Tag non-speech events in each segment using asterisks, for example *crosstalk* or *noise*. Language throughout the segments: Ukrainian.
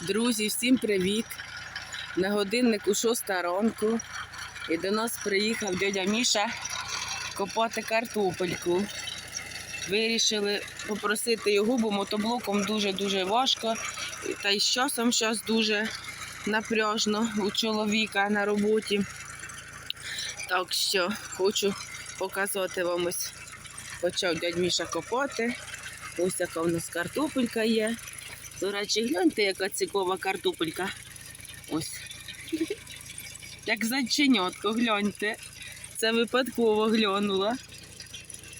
Друзі, всім привіт! На годиннику 6 ранку і до нас приїхав дядя Міша копати картопельку. Вирішили попросити його, бо мотоблоком дуже-дуже важко. Та й з часом зараз дуже напряжно у чоловіка на роботі. Так що хочу показати вам ось. Почав дядь Міша копати. Ось яка у нас картопелька є. До речі, гляньте, яка цікава картопелька. Ось. Як зайченятко, гляньте. Це випадково глянула.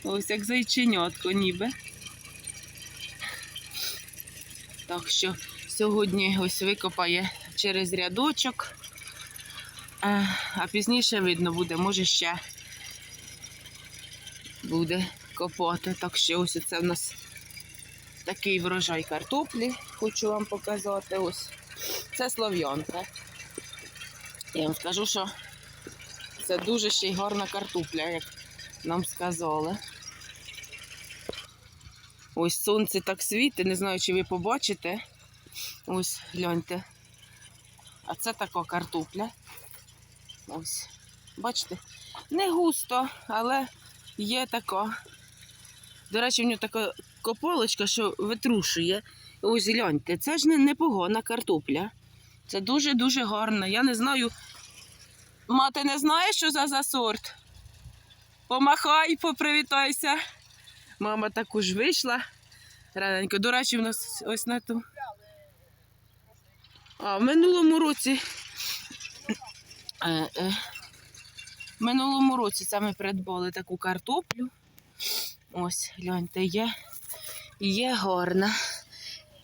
Ось як зайченятко ніби. Так що сьогодні ось викопає через рядочок. А пізніше видно буде, може ще буде копати. Так що ось це в нас такий врожай картоплі, хочу вам показати. Ось. Це слов'янка. Я вам скажу, що це дуже ще й гарна картопля, як нам сказали. Ось сонце так світить, не знаю, чи ви побачите. Ось, гляньте. А це така картопля. Ось. Бачите? Не густо, але є така. До речі, в нього така кополочка, що витрушує. Ось гляньте, це ж не непогана картопля. Це дуже-дуже гарна. Я не знаю. Мати не знає, що за, за сорт? Помахай, попривітайся. Мама також вийшла. Раненько. До речі, в нас ось на ту. А в минулому році. Е, е, в минулому році ми придбали таку картоплю. Ось, гляньте, є. Є гарна.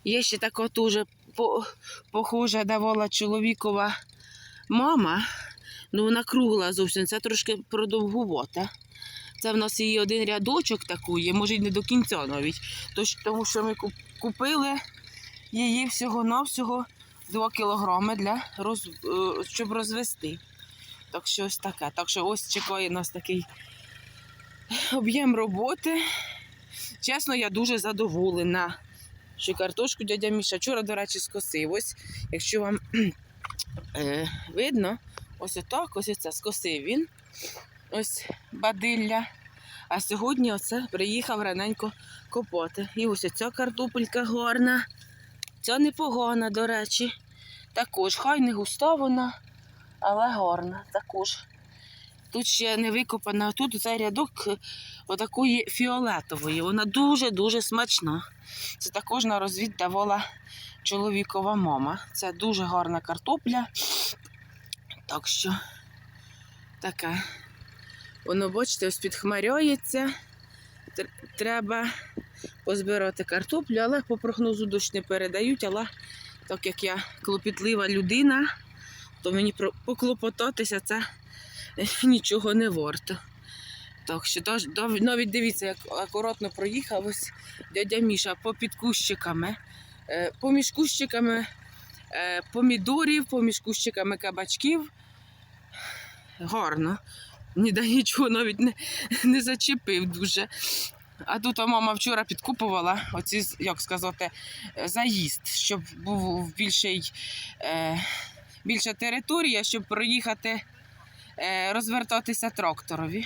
Є ще така дуже похожа давала чоловікова мама. Ну, вона кругла зовсім, це трошки продовгувата. Це в нас її один рядочок такий, може й не до кінця навіть. Тому що ми купили її всього-навсього 2 кілограми для роз, е, щоб розвести. Так що ось таке. Так що ось чекає нас такий об'єм роботи. Чесно, я дуже задоволена, що картошку дядя Міша вчора, до речі, скосив. Ось, якщо вам *clears throat* е, видно, ось отак, ось це скосив він. Ось бадилля. А сьогодні оце приїхав раненько копати. І ось ця картопелька гарна. Ця непогана, до речі. Також, хай не густа вона, але гарна також. Тут ще не викопана, тут цей рядок е, отакої фіолетової. Вона дуже-дуже смачна. Це також на розвід давала чоловікова мама. Це дуже гарна картопля. Так що таке. Воно, бачите, ось підхмаряється. Тр- Треба позбирати картоплю, але по прогнозу дощ не передають. Але так як я клопітлива людина, то мені поклопотатися це *laughs* нічого не варто. Так що навіть дивіться, як акуратно проїхав ось дядя Міша попід кущиками. Е, Поміж кущиками е, помідорів, поміж кущиками кабачків. Гарно. Ніде нічого навіть не, не зачепив дуже. А тут мама вчора підкупувала оці, як сказати, е, заїзд, щоб був більший, більша територія, щоб проїхати, розвертатися тракторові.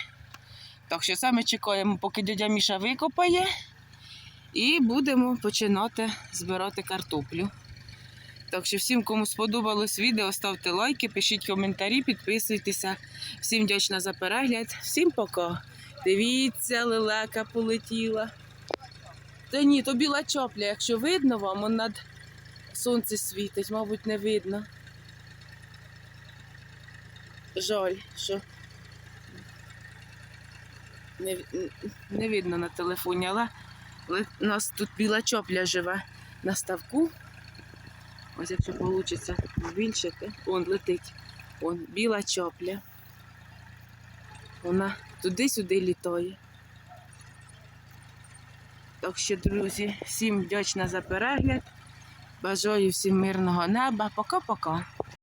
Так що саме чекаємо, поки дядя Міша викопає, і будемо починати збирати картоплю. Так що всім, кому сподобалось відео, ставте лайки, пишіть коментарі, підписуйтеся. Всім вдячна за перегляд. Всім пока. Дивіться, лелека полетіла. Та ні, то біла чопля, якщо видно вам, над сонце світить, мабуть, не видно. Жаль, що не, не видно на телефоні, але у нас тут біла чопля живе на ставку. Ось якщо вийде збільшити, он летить. Вон біла чопля. Вона туди-сюди літає. Так що, друзі, всім вдячна за перегляд. Бажаю всім мирного неба. Пока-пока.